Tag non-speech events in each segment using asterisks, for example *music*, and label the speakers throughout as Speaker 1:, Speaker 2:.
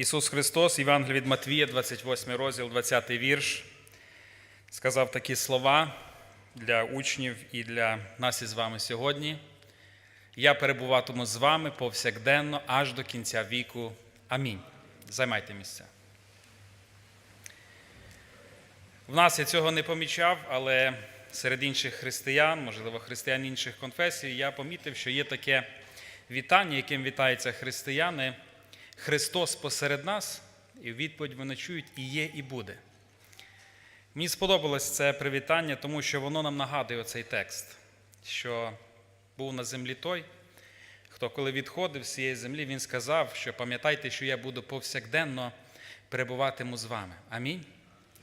Speaker 1: Ісус Христос, Євангелій від Матвія, 28 розділ, 20 вірш, сказав такі слова для учнів і для нас із вами сьогодні. Я перебуватиму з вами повсякденно аж до кінця віку. Амінь. Займайте місця. В нас я цього не помічав, але серед інших християн, можливо, християн інших конфесій, я помітив, що є таке вітання, яким вітаються християни. Христос посеред нас, і відповідь вони чують і є, і буде. Мені сподобалось це привітання, тому що воно нам нагадує оцей текст, що був на землі той, хто, коли відходив з цієї землі, він сказав, що пам'ятайте, що я буду повсякденно перебуватиму з вами. Амінь.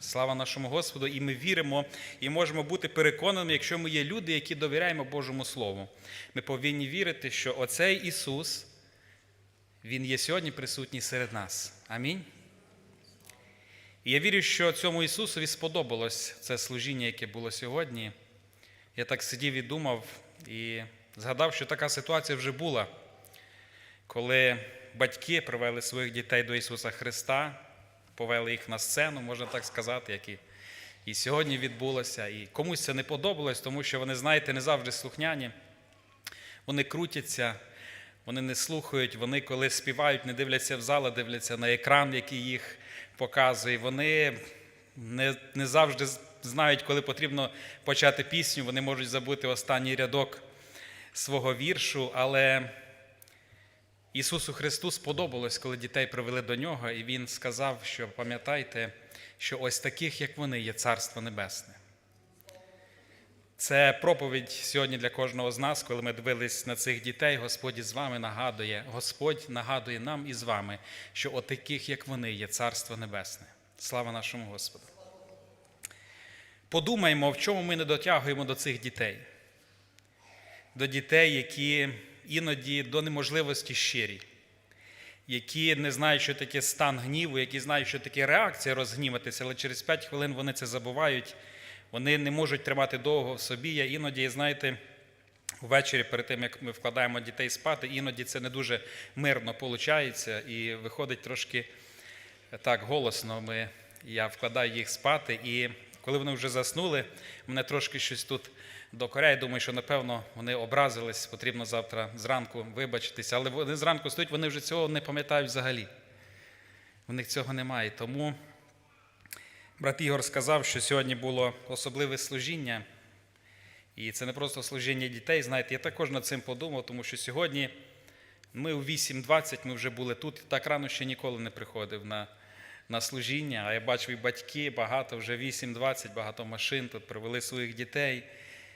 Speaker 1: Слава нашому Господу, і ми віримо і можемо бути переконаними, якщо ми є люди, які довіряємо Божому Слову. Ми повинні вірити, що оцей Ісус, Він є сьогодні присутній серед нас. Амінь. І я вірю, що цьому Ісусові сподобалось це служіння, яке було сьогодні. Я так сидів і думав, і згадав, що така ситуація вже була, коли батьки привели своїх дітей до Ісуса Христа, повели їх на сцену, можна так сказати, як і, і сьогодні відбулося. І комусь це не подобалось, тому що вони, знаєте, не завжди слухняні. Вони крутяться, вони не слухають, вони, коли співають, не дивляться в зал, а дивляться на екран, який їх показує. Вони не, не завжди знають, коли потрібно почати пісню, вони можуть забути останній рядок свого віршу, але Ісусу Христу сподобалось, коли дітей привели до нього, і Він сказав, що пам'ятайте, що ось таких, як вони, є Царство Небесне. Це проповідь сьогодні для кожного з нас, коли ми дивились на цих дітей, Господь із вами нагадує, Господь нагадує нам і з вами, що от таких, як вони, є Царство Небесне. Слава нашому Господу. Подумаємо, в чому ми не дотягуємо до цих дітей, до дітей, які іноді до неможливості щирі, які не знають, що таке стан гніву, які знають, що таке реакція розгніватися, але через 5 хвилин вони це забувають, вони не можуть тримати довго в собі. Я іноді, знаєте, ввечері, перед тим як ми вкладаємо дітей спати, іноді це не дуже мирно виходить і виходить трошки так голосно. Ми, Я вкладаю їх спати, і коли вони вже заснули, мене трошки щось тут докоряє. Думаю, що напевно вони образились, потрібно завтра зранку вибачитися. Але вони зранку стоять, вони вже цього не пам'ятають взагалі. У них цього немає. Тому брат Ігор сказав, що сьогодні було особливе служіння. І це не просто служіння дітей. Знаєте, я також над цим подумав, тому що сьогодні ми у 8.20 ми вже були тут, так рано ще ніколи не приходив на на служіння. А я бачив і батьки, багато вже 8.20, багато машин тут привели своїх дітей.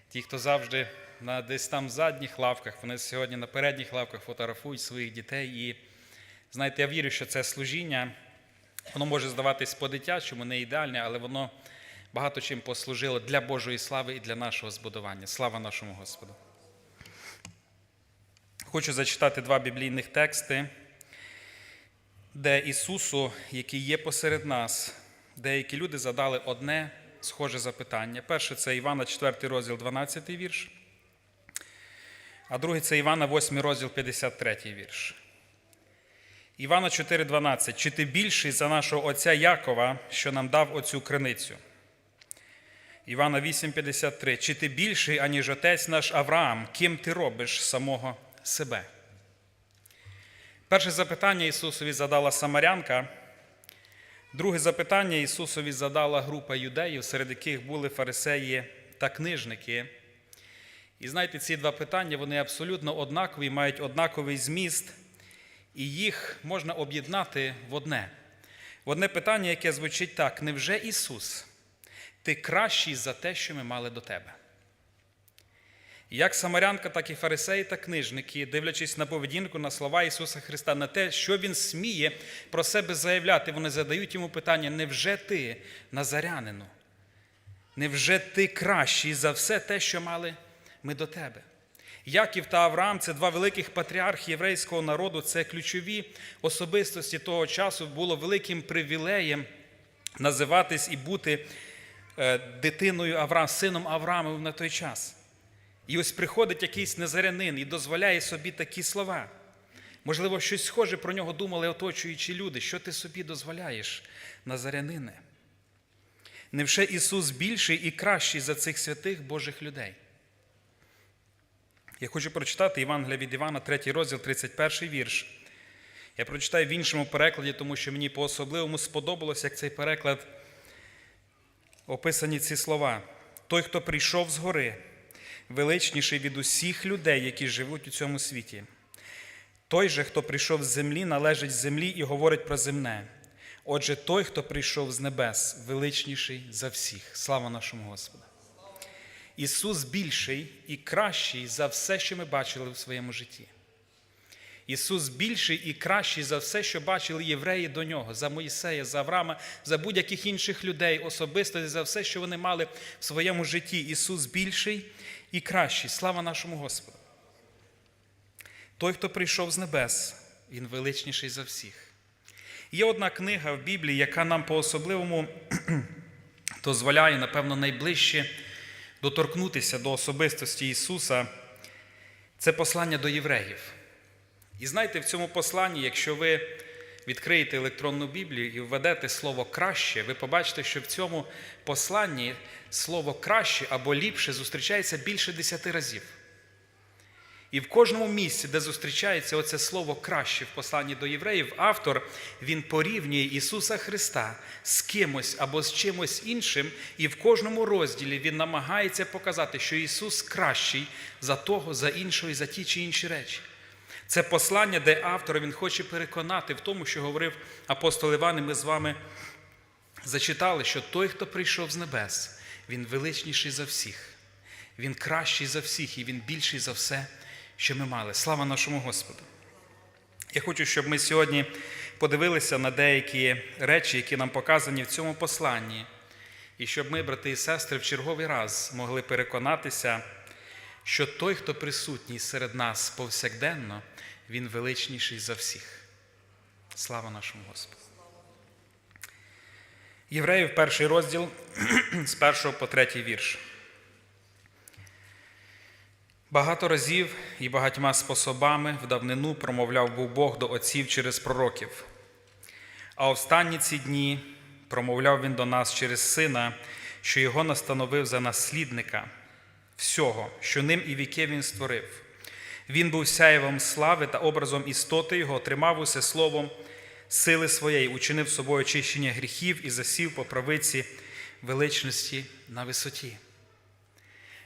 Speaker 1: Ті, хто завжди на десь там задніх лавках, вони сьогодні на передніх лавках фотографують своїх дітей. І знаєте, я вірю, що це служіння, воно може здаватись по-дитячому, не ідеальне, але воно багато чим послужило для Божої слави і для нашого збудування. Слава нашому Господу. Хочу зачитати два біблійних тексти, де Ісусу, який є посеред нас, деякі люди задали одне схоже запитання. Перше це Івана 4 розділ, 12 вірш, а другий це Івана 8 розділ, 53 вірш. Івана 4,12. Чи ти більший за нашого отця Якова, що нам дав оцю криницю? Івана 8,53. Чи ти більший, аніж отець наш Авраам, ким ти робиш самого себе? Перше запитання Ісусові задала Самарянка. Друге запитання Ісусові задала група юдеїв, серед яких були фарисеї та книжники. І знаєте, ці два питання вони абсолютно однакові, мають однаковий зміст, і їх можна об'єднати в одне. В одне питання, яке звучить так: невже Ісус, ти кращий за те, що ми мали до тебе? Як самарянка, так і фарисеї та книжники, дивлячись на поведінку, на слова Ісуса Христа, на те, що Він сміє про себе заявляти, вони задають йому питання: невже ти, Назарянину? Невже ти кращий за все те, що мали ми до тебе? Яків та Авраам це два великих патріархи єврейського народу, це ключові особистості того часу, було великим привілеєм називатись і бути дитиною Авраама, сином Авраамовим на той час. І ось приходить якийсь незарянин і дозволяє собі такі слова. Можливо, щось схоже про нього думали оточуючі люди. Що ти собі дозволяєш, Назарянине? Невже Ісус більший і кращий за цих святих Божих людей? Я хочу прочитати Євангелія від Івана, 3 розділ, 31 вірш. Я прочитаю в іншому перекладі, тому що мені по-особливому сподобалось, як цей переклад описані ці слова. Той, хто прийшов з гори, величніший від усіх людей, які живуть у цьому світі. Той же, хто прийшов з землі, належить землі і говорить про земне. Отже, той, хто прийшов з небес, величніший за всіх. Слава нашому Господу! Ісус більший і кращий за все, що ми бачили в своєму житті. Ісус більший і кращий за все, що бачили євреї до нього, за Моїсея, за Авраама, за будь-яких інших людей, особисто за все, що вони мали в своєму житті. Ісус більший і кращий. Слава нашому Господу. Той, хто прийшов з небес, Він величніший за всіх. Є одна книга в Біблії, яка нам по-особливому *clears throat* дозволяє, напевно, найближче доторкнутися до особистості Ісуса. Це послання до євреїв. І знаєте, в цьому посланні, якщо ви відкриєте електронну Біблію і введете слово краще, ви побачите, що в цьому посланні слово краще або ліпше зустрічається більше десяти разів. І в кожному місці, де зустрічається оце слово краще в посланні до євреїв, автор він порівнює Ісуса Христа з кимось або з чимось іншим, і в кожному розділі він намагається показати, що Ісус кращий за того, за іншого і за ті чи інші речі. Це послання, де автор він хоче переконати в тому, що говорив апостол Іван, і ми з вами зачитали, що той, хто прийшов з небес, він величніший за всіх, він кращий за всіх і він більший за все, що ми мали. Слава нашому Господу! Я хочу, щоб ми сьогодні подивилися на деякі речі, які нам показані в цьому посланні, і щоб ми, брати і сестри, в черговий раз могли переконатися, що той, хто присутній серед нас повсякденно, він величніший за всіх. Слава нашому Господу. Євреїв перший розділ *clears throat* з першого по третій вірш. Багато разів і багатьма способами в давнину промовляв був Бог до отців через пророків. А останні ці дні промовляв він до нас через сина, що його настановив за наслідника всього, що ним і віки він створив. Він був сяєвом слави та образом істоти його, тримав усе словом сили своєї, учинив собою очищення гріхів і засів по правиці величності на висоті.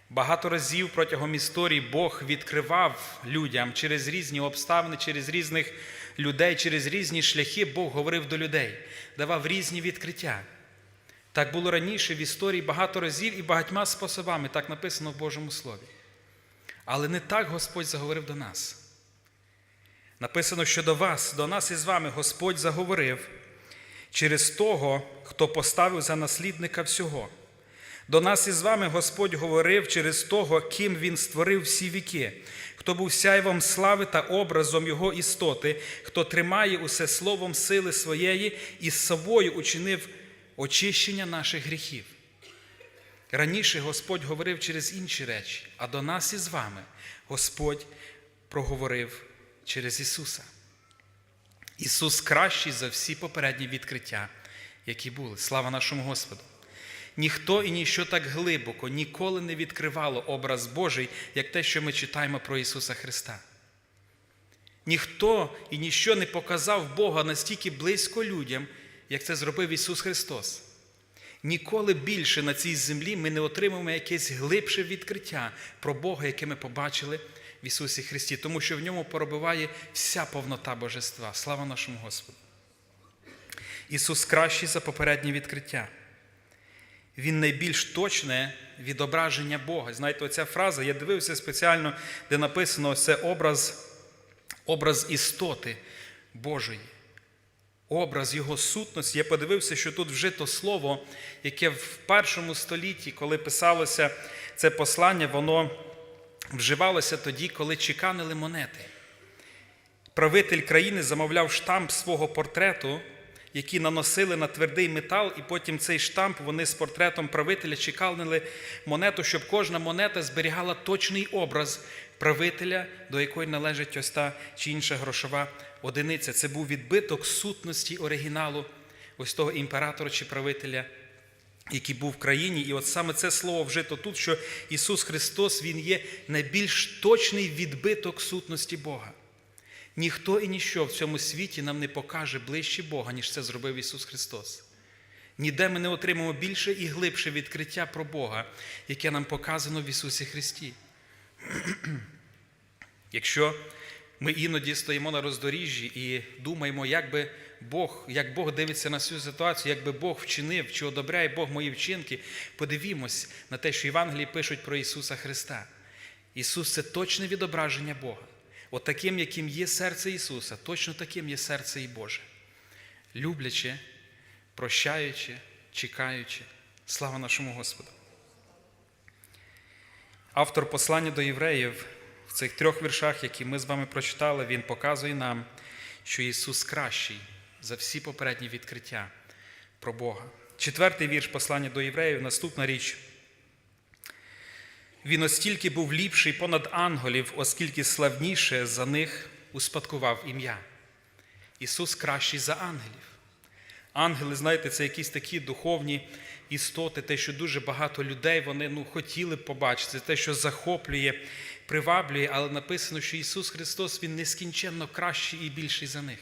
Speaker 1: Багато разів протягом історії Бог відкривав людям через різні обставини, через різних людей, через різні шляхи Бог говорив до людей, давав різні відкриття. Так було раніше в історії багато разів і багатьма способами, так написано в Божому Слові. Але не так Господь заговорив до нас. Написано, що до вас, до нас із вами Господь заговорив через того, хто поставив за наслідника всього. До нас із вами Господь говорив через того, ким Він створив всі віки, хто був сяйвом слави та образом Його істоти, хто тримає усе словом сили своєї і з собою учинив очищення наших гріхів. Раніше Господь говорив через інші речі, а до нас із вами Господь проговорив через Ісуса. Ісус кращий за всі попередні відкриття, які були. Слава нашому Господу! Ніхто і ніщо так глибоко ніколи не відкривало образ Божий, як те, що ми читаємо про Ісуса Христа. Ніхто і ніщо не показав Бога настільки близько людям, як це зробив Ісус Христос. Ніколи більше на цій землі ми не отримаємо якесь глибше відкриття про Бога, яке ми побачили в Ісусі Христі, тому що в ньому пробиває вся повнота Божества. Слава нашому Господу! Ісус кращий за попереднє відкриття. Він найбільш точне відображення Бога. Знаєте, оця фраза, я дивився спеціально, де написано це образ, образ істоти Божої, образ Його сутності. Я подивився, що тут вжито слово, яке в першому столітті, коли писалося це послання, воно вживалося тоді, коли чеканили монети. Правитель країни замовляв штамп свого портрету які наносили на твердий метал, і потім цей штамп вони з портретом правителя чекалнили монету, щоб кожна монета зберігала точний образ правителя, до якої належить ось та чи інша грошова одиниця. Це був відбиток сутності оригіналу ось того імператора чи правителя який був в країні. І от саме це слово вжито тут, що Ісус Христос Він є найбільш точний відбиток сутності Бога. Ніхто і ніщо в цьому світі нам не покаже ближче Бога, ніж це зробив Ісус Христос. Ніде ми не отримаємо більше і глибше відкриття про Бога, яке нам показано в Ісусі Христі. *clears throat* Якщо ми іноді стоїмо на роздоріжжі і думаємо, як би Бог, як Бог дивиться на цю ситуацію, як би Бог вчинив, чи одобряє Бог мої вчинки, подивімось на те, що Євангелії пишуть про Ісуса Христа. Ісус це точне відображення Бога. От таким, яким є серце Ісуса, точно таким є серце і Боже. Любляче, прощаючи, чекаючи. Слава нашому Господу. Автор послання до євреїв в цих трьох віршах, які ми з вами прочитали, він показує нам, що Ісус кращий за всі попередні відкриття про Бога. Четвертий вірш послання до євреїв, наступна річ. Він остільки був ліпший понад ангелів, оскільки славніше за них успадкував ім'я. Ісус кращий за ангелів. Ангели, знаєте, це якісь такі духовні істоти, те, що дуже багато людей вони ну, хотіли б побачити, те, що захоплює, приваблює, але написано, що Ісус Христос Він нескінченно кращий і більший за них.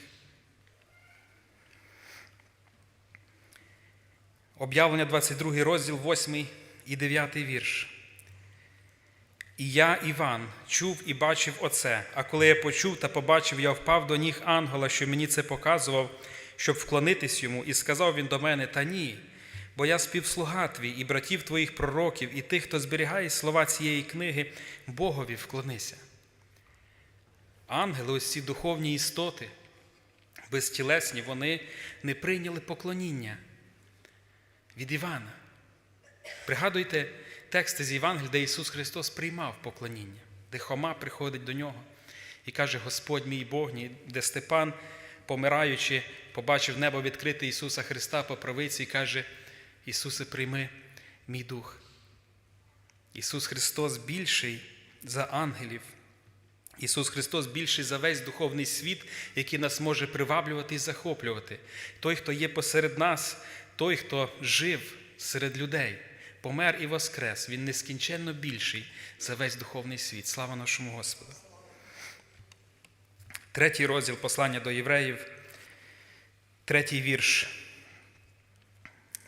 Speaker 1: Об'явлення 22 розділ, 8 і 9 вірш. І я, Іван, чув і бачив оце. А коли я почув та побачив, я впав до ніг ангела, що мені це показував, щоб вклонитись йому, і сказав він до мене: Та ні, бо я співслуга твій і братів твоїх пророків, і тих, хто зберігає слова цієї книги, Богові вклонися. Ангели, ось ці духовні істоти, безтілесні, вони не прийняли поклоніння від Івана. Пригадуйте тексти з Євангелія, де Ісус Христос приймав поклоніння, де Хома приходить до нього і каже: Господь мій Бог, де Степан, помираючи, побачив небо відкрите Ісуса Христа по правиці і каже: Ісусе, прийми мій дух. Ісус Христос більший за ангелів. Ісус Христос більший за весь духовний світ, який нас може приваблювати і захоплювати. Той, хто є посеред нас, той, хто жив серед людей, помер і воскрес, Він нескінченно більший за весь духовний світ. Слава нашому Господу. Третій розділ послання до євреїв, третій вірш.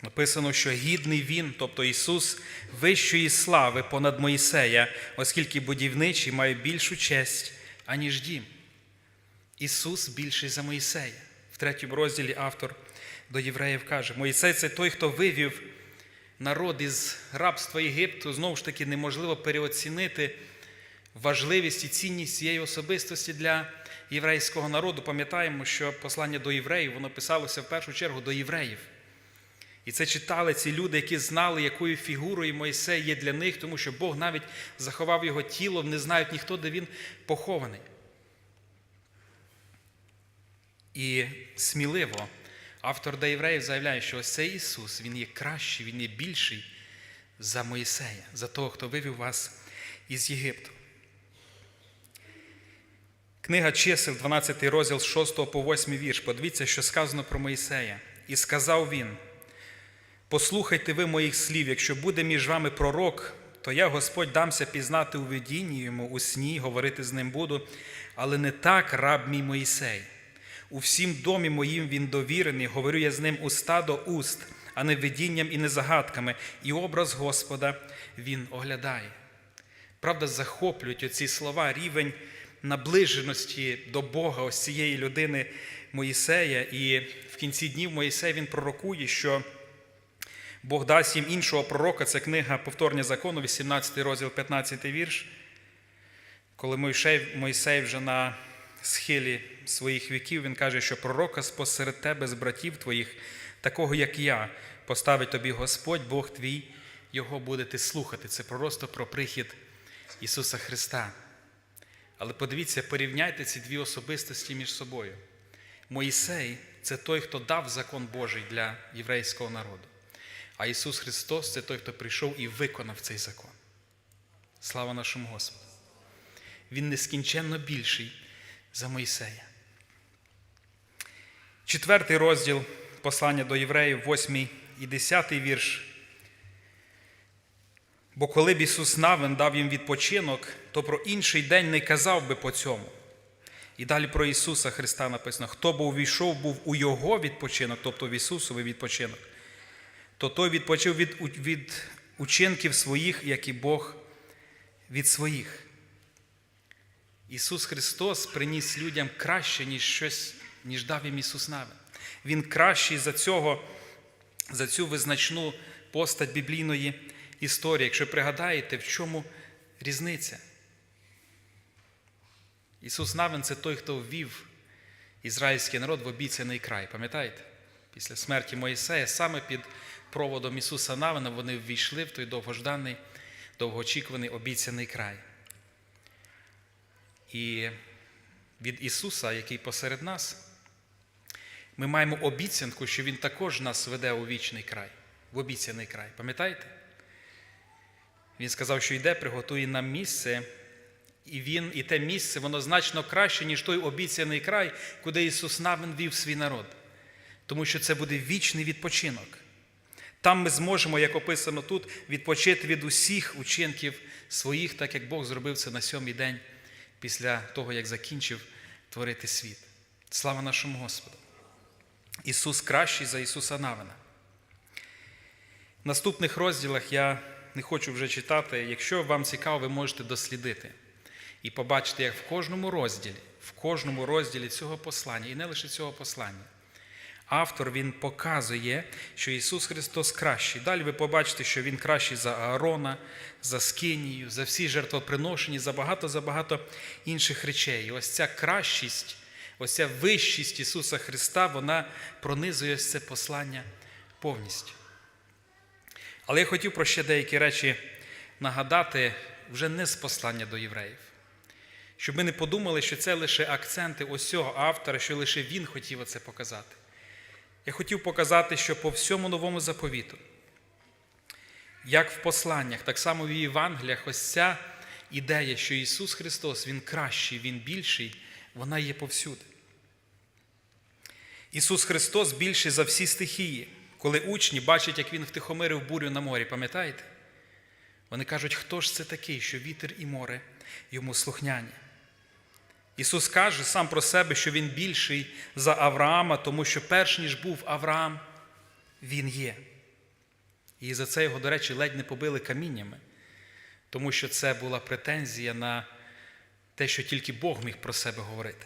Speaker 1: Написано, що гідний Він, тобто Ісус, вищої слави понад Моїсея, оскільки будівничий має більшу честь, аніж дім. Ісус більший за Моїсея. В третьому розділі автор до євреїв каже: Моїсей це той, хто вивів народ із рабства Єгипту. Знову ж таки, неможливо переоцінити важливість і цінність цієї особистості для єврейського народу. Пам'ятаємо, що послання до євреїв воно писалося в першу чергу до євреїв. І це читали ці люди, які знали, якою фігурою Мойсей є для них, тому що Бог навіть заховав його тіло, не знають ніхто, де він похований. І сміливо автор до євреїв заявляє, що ось цей Ісус, Він є кращий, Він є більший за Моїсея, за того, хто вивів вас із Єгипту. Книга чисел, 12 розділ з 6 по 8 вірш. Подивіться, що сказано про Моїсея. І сказав він: Послухайте ви моїх слів, якщо буде між вами пророк, то я, Господь, дамся пізнати у видінні йому, у сні, говорити з ним буду, але не так раб мій Моїсей. У всім домі моїм він довірений, говорю я з ним уста до уст, а не видінням і не загадками, і образ Господа він оглядає. Правда, захоплюють оці слова рівень наближеності до Бога, ось цієї людини Моїсея. І в кінці днів Моїсей він пророкує, що Бог дасть їм іншого пророка, це книга повторення закону, 18 розділ, 15 вірш. Коли Мойсей вже на схилі своїх віків, він каже, що пророка спосеред тебе з братів твоїх, такого як я, поставить тобі Господь, Бог твій, його будете слухати. Це просто про прихід Ісуса Христа. Але подивіться, порівняйте ці дві особистості між собою. Моїсей це той, хто дав закон Божий для єврейського народу. А Ісус Христос це той, хто прийшов і виконав цей закон. Слава нашому Господу! Він нескінченно більший за Моїсея. Четвертий розділ послання до євреїв, 8 і 10 вірш. Бо коли б Ісус Навин дав їм відпочинок, то про інший день не казав би по цьому. І далі про Ісуса Христа написано: хто б увійшов був у Його відпочинок, тобто в Ісусовий відпочинок, то той відпочив від, від учинків своїх, як і Бог від своїх. Ісус Христос приніс людям краще, ніж щось, ніж дав їм Ісус Навин. Він кращий за цього, за цю визначну постать біблійної історії. Якщо пригадаєте, в чому різниця? Ісус Навин це той, хто ввів ізраїльський народ в обіцяний край. Пам'ятаєте? Після смерті Моїсея, саме під проводом Ісуса Навина вони ввійшли в той довгожданий, довгоочікуваний обіцяний край. І від Ісуса, який посеред нас, ми маємо обіцянку, що Він також нас веде у вічний край, в обіцяний край. Пам'ятаєте? Він сказав, що йде, приготує нам місце, і він, і те місце, воно значно краще, ніж той обіцяний край, куди Ісус Навин вів свій народ. Тому що це буде вічний відпочинок. Там ми зможемо, як описано тут, відпочити від усіх учинків своїх, так як Бог зробив це на сьомий день після того, як закінчив творити світ. Слава нашому Господу! Ісус кращий за Ісуса Навина. В наступних розділах я не хочу вже читати. Якщо вам цікаво, ви можете дослідити і побачити, як в кожному розділі, в кожному розділі цього послання, і не лише цього послання, автор він показує, що Ісус Христос кращий. Далі ви побачите, що Він кращий за Аарона, за Скинію, за всі жертвоприношення, за багато за багато інших речей. І ось ця кращість, ось ця вищість Ісуса Христа, вона пронизує це послання повністю. Але я хотів про ще деякі речі нагадати вже не з послання до євреїв. Щоб ми не подумали, що це лише акценти ось цього автора, що лише він хотів оце показати. Я хотів показати, що по всьому новому заповіту, як в посланнях, так само в Євангеліях, ось ця ідея, що Ісус Христос, Він кращий, Він більший, вона є повсюди. Ісус Христос більший за всі стихії. Коли учні бачать, як Він втихомирив бурю на морі, пам'ятаєте? Вони кажуть, хто ж це такий, що вітер і море йому слухняні? Ісус каже сам про себе, що Він більший за Авраама, тому що перш ніж був Авраам, Він є. І за це його, до речі, ледь не побили каміннями, тому що це була претензія на те, що тільки Бог міг про себе говорити.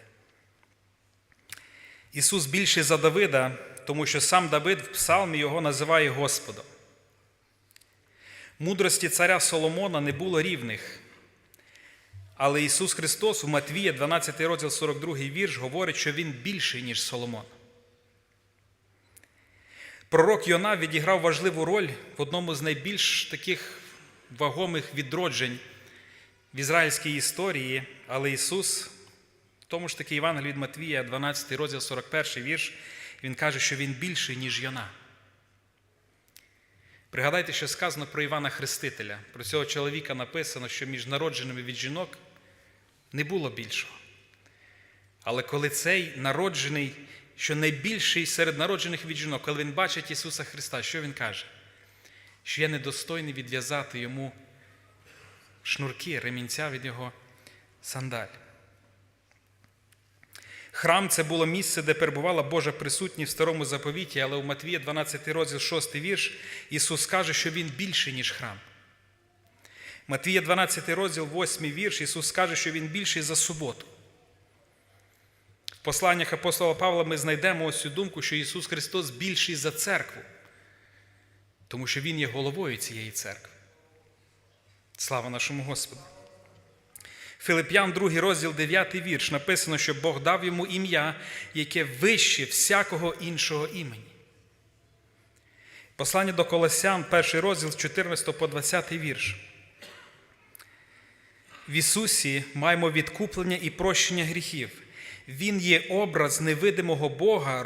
Speaker 1: Ісус більший за Давида, тому що сам Давид в Псалмі його називає Господом. Мудрості царя Соломона не було рівних. Але Ісус Христос у Матвія, 12 розділ 42 вірш, говорить, що Він більший, ніж Соломон. Пророк Йона відіграв важливу роль в одному з найбільш таких вагомих відроджень в ізраїльській історії, але Ісус, в тому ж таки Євангелії від Матвія, 12 розділ 41 вірш, Він каже, що Він більший, ніж Йона. Пригадайте, що сказано про Івана Хрестителя. Про цього чоловіка написано, що між народженими від жінок не було більшого. Але коли цей народжений, що найбільший серед народжених від жінок, коли він бачить Ісуса Христа, що Він каже? Що я недостойний відв'язати йому шнурки, ремінця від його сандаль. Храм це було місце, де перебувала Божа присутність в старому заповіті, але у Матвія, 12 розділ, 6 вірш, Ісус каже, що Він більший, ніж храм. Матвія, 12 розділ, 8 вірш, Ісус каже, що Він більший за суботу. В посланнях апостола Павла ми знайдемо ось цю думку, що Ісус Христос більший за церкву, тому що Він є головою цієї церкви. Слава нашому Господу! Филип'ян, 2 розділ, 9 вірш, написано, що Бог дав йому ім'я, яке вище всякого іншого імені. Послання до Колосян, перший розділ 14 по 20 вірш. В Ісусі маємо відкуплення і прощення гріхів. Він є образ невидимого Бога,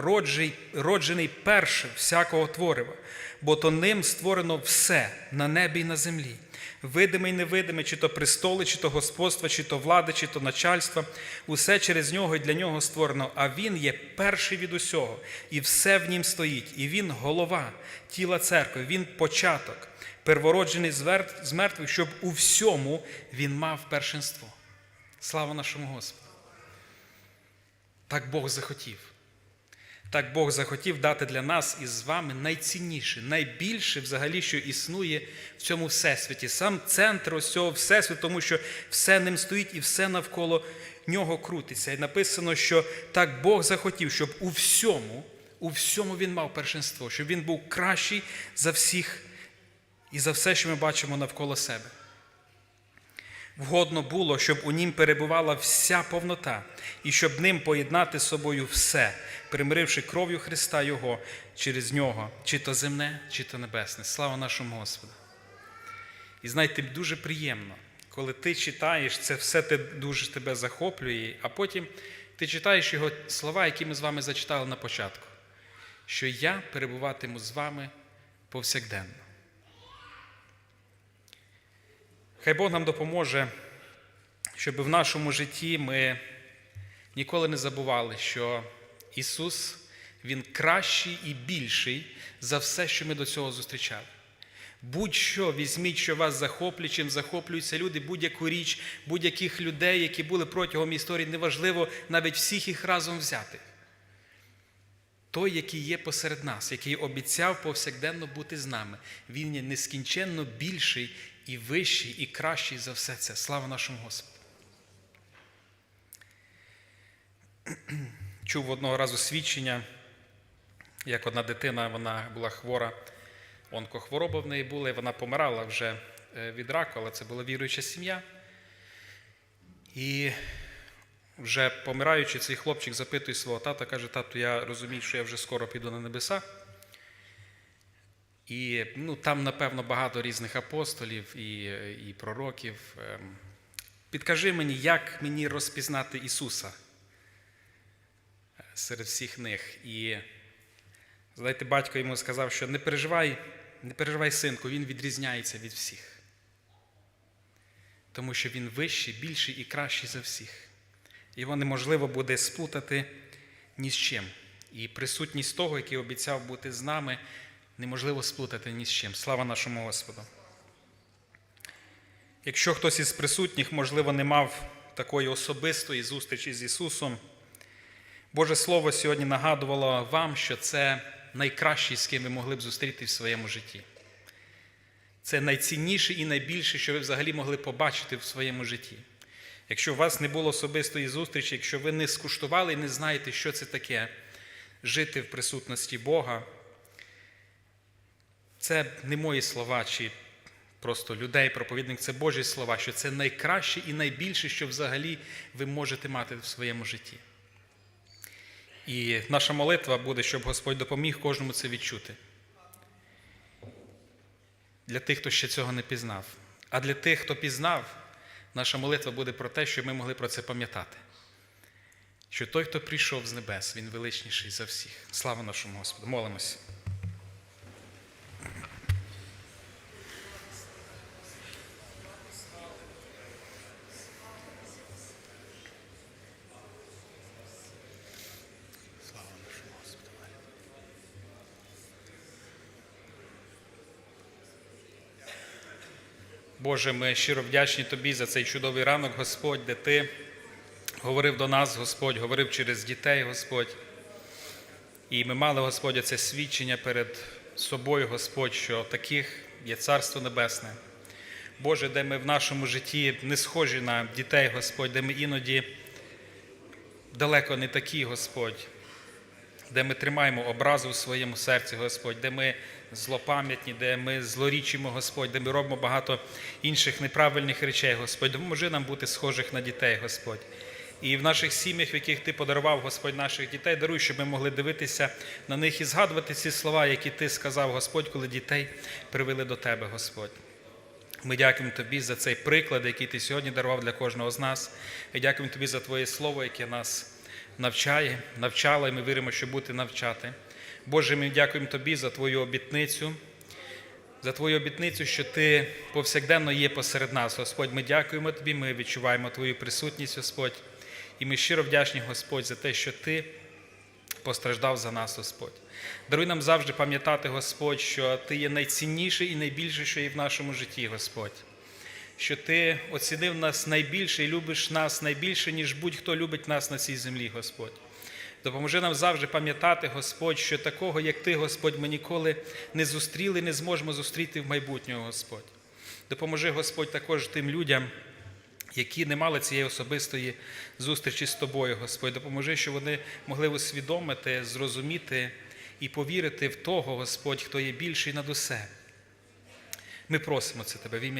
Speaker 1: роджений першим всякого творива, бо то ним створено все на небі і на землі. Видиме й невидиме, чи то престоли, чи то господства, чи то влади, чи то начальства, усе через нього і для нього створено. А він є перший від усього, і все в нім стоїть. І він голова тіла церкви, він початок, первороджений з мертвих, щоб у всьому він мав першинство. Слава нашому Господу! Так Бог захотів. Так Бог захотів дати для нас і з вами найцінніше, найбільше взагалі, що існує в цьому всесвіті. Сам центр ось цього всесвіту, тому що все ним стоїть і все навколо нього крутиться. І написано, що так Бог захотів, щоб у всьому, у всьому він мав першинство, щоб він був кращий за всіх і за все, що ми бачимо навколо себе. Вгодно було, щоб у нім перебувала вся повнота, і щоб ним поєднати з собою все, примиривши кров'ю Христа Його через нього, чи то земне, чи то небесне. Слава нашому Господу. І знаєте, дуже приємно, коли ти читаєш це все те дуже тебе захоплює, а потім ти читаєш його слова, які ми з вами зачитали на початку, що я перебуватиму з вами повсякденно. Хай Бог нам допоможе, щоб в нашому житті ми ніколи не забували, що Ісус Він кращий і більший за все, що ми до цього зустрічали. Будь-що візьміть, що вас захоплює, чим захоплюються люди, будь-яку річ, будь-яких людей, які були протягом історії, неважливо навіть всіх їх разом взяти. Той, який є посеред нас, який обіцяв повсякденно бути з нами, він є нескінченно більший і вищий, і кращий за все це. Слава нашому Господу. *clears throat* Чув одного разу свідчення, як одна дитина вона була хвора, онкохвороба в неї була, і вона помирала вже е, від раку, але це була віруюча сім'я. І вже помираючи, цей хлопчик запитує свого тата, каже, тату, я розумію, що я вже скоро піду на небеса. І ну, там, напевно, багато різних апостолів і, і пророків. Ем, Підкажи мені, як мені розпізнати Ісуса серед всіх них. І знаєте, батько йому сказав, що не переживай, не переживай, синку, він відрізняється від всіх. Тому що він вищий, більший і кращий за всіх. Його неможливо буде сплутати ні з чим. І присутність того, який обіцяв бути з нами, неможливо сплутати ні з чим. Слава нашому Господу. Якщо хтось із присутніх, можливо, не мав такої особистої зустрічі з Ісусом, Боже Слово сьогодні нагадувало вам, що це найкращий, з ким ви могли б зустрітися в своєму житті. Це найцінніше і найбільше, що ви взагалі могли побачити в своєму житті. Якщо у вас не було особистої зустрічі, якщо ви не скуштували і не знаєте, що це таке жити в присутності Бога, це не мої слова чи просто людей, проповідник, це Божі слова, що це найкраще і найбільше, що взагалі ви можете мати в своєму житті. І наша молитва буде, щоб Господь допоміг кожному це відчути. Для тих, хто ще цього не пізнав. А для тих, хто пізнав, наша молитва буде про те, щоб ми могли про це пам'ятати. Що той, хто прийшов з небес, він величніший за всіх. Слава нашому Господу! Молимося. Боже, ми щиро вдячні Тобі за цей чудовий ранок, Господь, де Ти говорив до нас, Господь, говорив через дітей, Господь. І ми мали, Господь, це свідчення перед собою, Господь, що таких є Царство Небесне. Боже, де ми в нашому житті не схожі на дітей, Господь, де ми іноді далеко не такі, Господь, де ми тримаємо образу в своєму серці, Господь, де ми злопам'ятні, де ми злорічимо, Господь, де ми робимо багато інших неправильних речей, Господь. Допоможи нам бути схожих на дітей, Господь. І в наших сім'ях, в яких ти подарував Господь наших дітей, даруй, щоб ми могли дивитися на них і згадувати ці слова, які ти сказав, Господь, коли дітей привели до тебе, Господь. Ми дякуємо Тобі за цей приклад, який ти сьогодні дарував для кожного з нас. І дякуємо Тобі за Твоє Слово, яке нас навчає, навчала, і ми віримо, що бути навчати. Боже, ми дякуємо Тобі за Твою обітницю, за Твою обітницю, що Ти повсякденно є посеред нас. Господь, ми дякуємо Тобі, ми відчуваємо Твою присутність, Господь. І ми щиро вдячні, Господь, за те, що Ти постраждав за нас, Господь. Даруй нам завжди пам'ятати, Господь, що Ти є найцінніший і найбільше, що є в нашому житті, Господь. Що Ти оцінив нас найбільше і любиш нас найбільше, ніж будь-хто любить нас на цій землі, Господь. Допоможи нам завжди пам'ятати, Господь, що такого, як Ти, Господь, ми ніколи не зустріли, не зможемо зустріти в майбутнього, Господь. Допоможи, Господь, також тим людям, які не мали цієї особистої зустрічі з тобою, Господь. Допоможи, щоб вони могли усвідомити, зрозуміти і повірити в того, Господь, хто є більший над усе. Ми просимо це Тебе в ім'я.